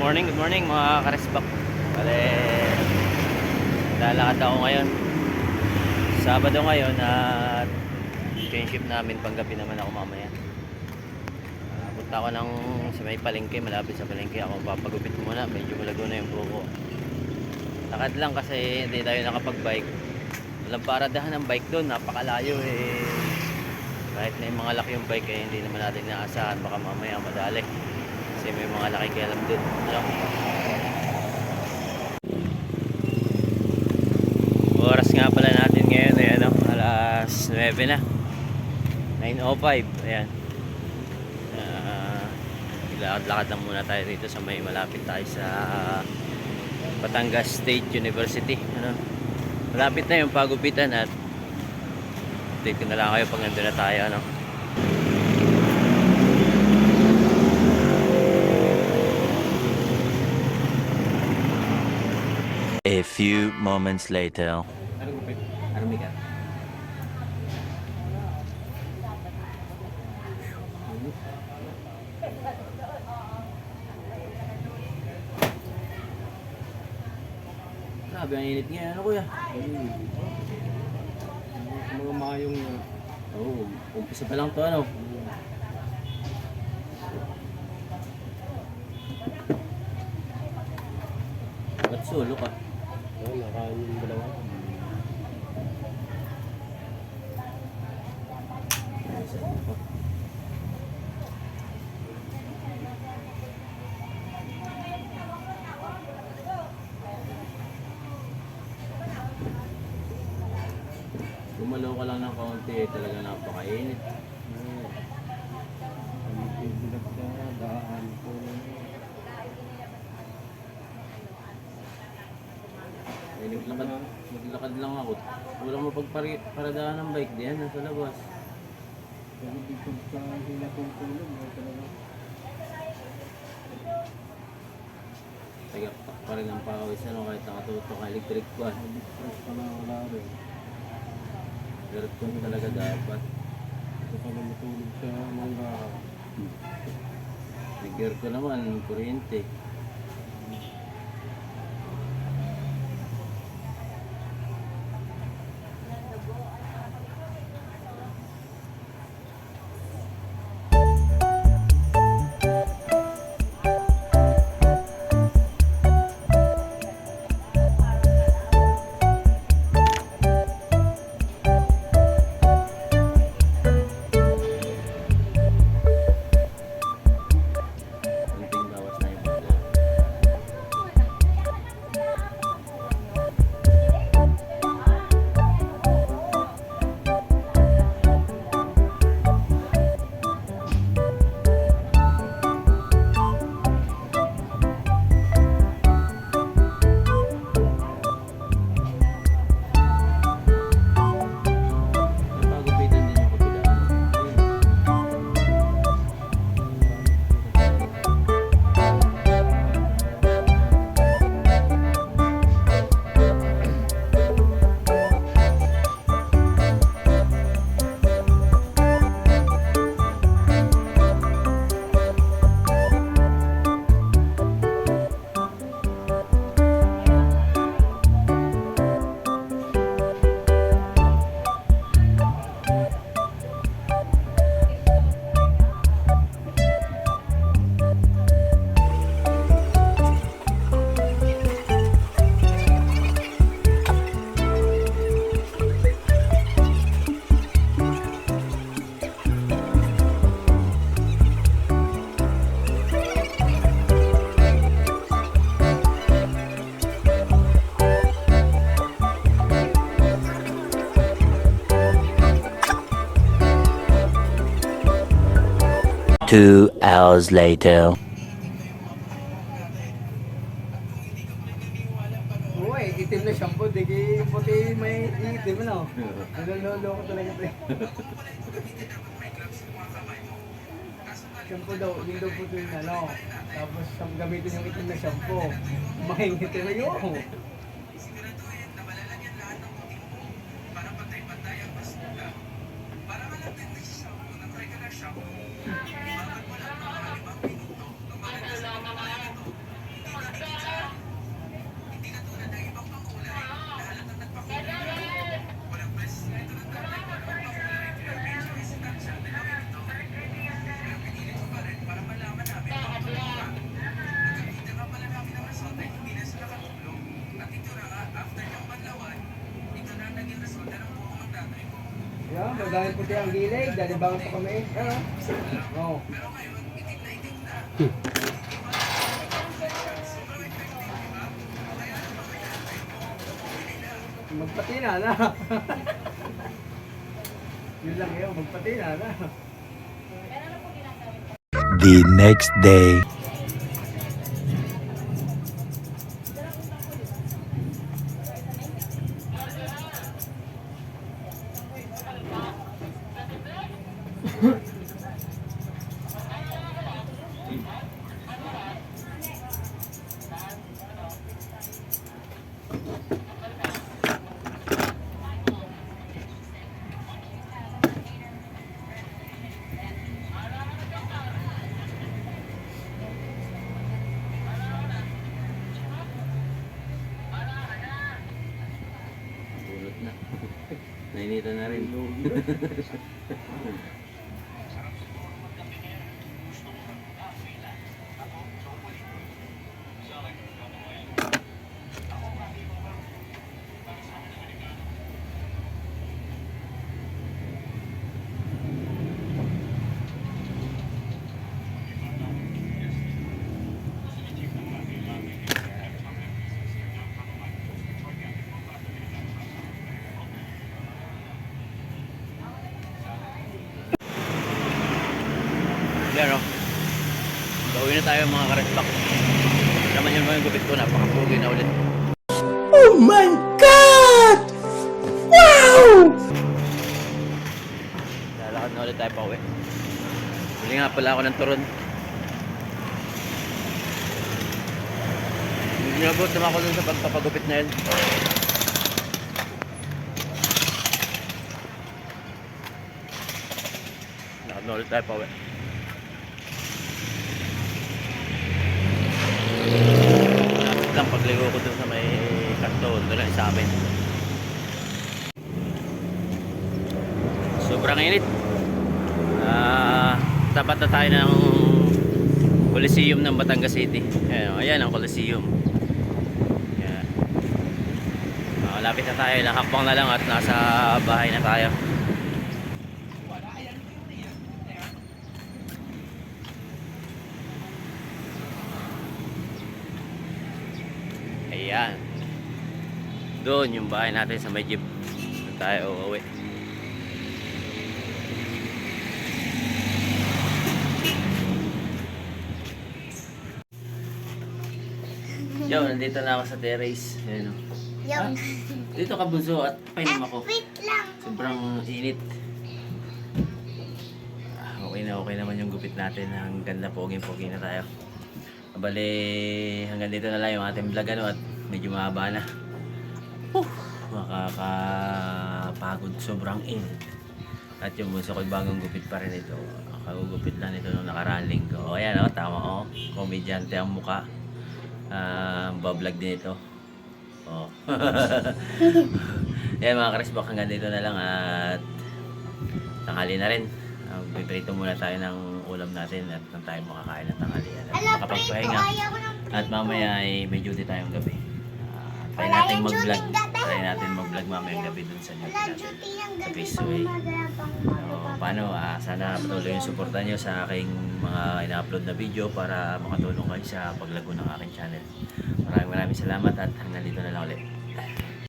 morning, good morning mga karesbak. Bale, lalakad ako ngayon. Sabado ngayon at change shift namin, panggabi naman ako mamaya. Ah, punta ako ng sa may palengke, malapit sa palengke. Ako papagupit muna, medyo malago na yung buko. Lakad lang kasi hindi tayo nakapag-bike. Walang paradahan ng bike doon, napakalayo eh. Kahit na yung mga laki yung bike eh, hindi naman natin naasahan, baka mamaya madali. Kasi may mga laki kialam doon. Ano? Oras nga pala natin ngayon eh, ano, alas 9 na. 9.05, ayan. Uh, lakad-lakad lang muna tayo dito sa may malapit tayo sa Batangas State University. Ano? Malapit na yung pagupitan at update ko na lang kayo pag nandun na tayo. Ano? A few moments later. Ano gupit? Ano? Grabe, ang init ngayon. Ano kuya? Mga mayong. Oo, oh, umpisa pa lang to ano. Ba't solo ka? Nakain yung dalawa. Gumalaw ka lang ng kaunti, talaga napakainit. Oo. Ang bibilag ka, daan ko. Eh, naglakad, naglakad lang ako. Walang mapagparadahan ng bike diyan, nasa labas. Pero dito sa hila kong tulog, talaga. Tagaktak pa rin ang pawis, ano, kahit nakatutok ang electric fan. Stress pa na wala rin. Aircon talaga dapat. Ito ka na matulog sa mangga. Nag-aircon naman, kuryente. Two hours later. Uy, itim na shampoo. Digi puti may itim no. Nalololo ko talaga pre. shampoo daw, hindi daw puti yung ano. Tapos ang gamitin yung itim na shampoo. Mahingit na yun. Madami puti ang gilid. Dali bangon pa kami. Ano? Oo. Magpatina na. Yun lang yun, magpatina na. The next day. Nainita na rin. tayo mga karesbak. Naman yun yung gupit ko, napakapugi na ulit. Oh my god! Wow! Lalakad na ulit tayo pa uwi. Huli nga pala ako ng turon. Ginabot naman ako dun sa pagpapagupit na yun. Lakad na ulit tayo pa uwi. Lapit lang pagligo ko dun sa may kanto, doon lang sa amin. Sobrang init. Ah, tapat na tayo ng Coliseum ng Batangas City. Ayan, ayan ang Coliseum. Ayan. Ah, malapit na tayo, ilang hakbang na lang at nasa bahay na tayo. Ayan. Doon yung bahay natin sa may jeep. Tayo uuwi. Yo, nandito na ako sa terrace. Ayan o. Yung, Dito ka bunso at painom ako. wait lang. Sobrang init. Ah, Okay na okay naman yung gupit natin. Ang ganda pogi-pogi na tayo. Bali, hanggang dito na lang yung ating vlog ano at medyo mahaba na. Whew, makakapagod sobrang init. At yung bunso ko bagong gupit pa rin ito. Kagugupit lang ito nung nakaraang linggo. O ayan o, tama o. Komedyante ang muka. Ah, bablog din ito. Oh. Yan mga karisbak hanggang dito na lang at tanghali na rin. Uh, piprito muna tayo ng ulam natin at nang tayo makakain ng tanghalian at makapagpahinga. At mamaya ay may duty tayong gabi. Natin mag-vlog. Try natin mag-vlog mamayang gabi dun sa Wala natin. Sa gabi Quezway. pang magabang So, paano? Ah, sana patuloy yung suporta nyo sa aking mga ina-upload na video para makatulong kayo sa paglago ng aking channel. Maraming maraming salamat at hanggang dito na lang ulit.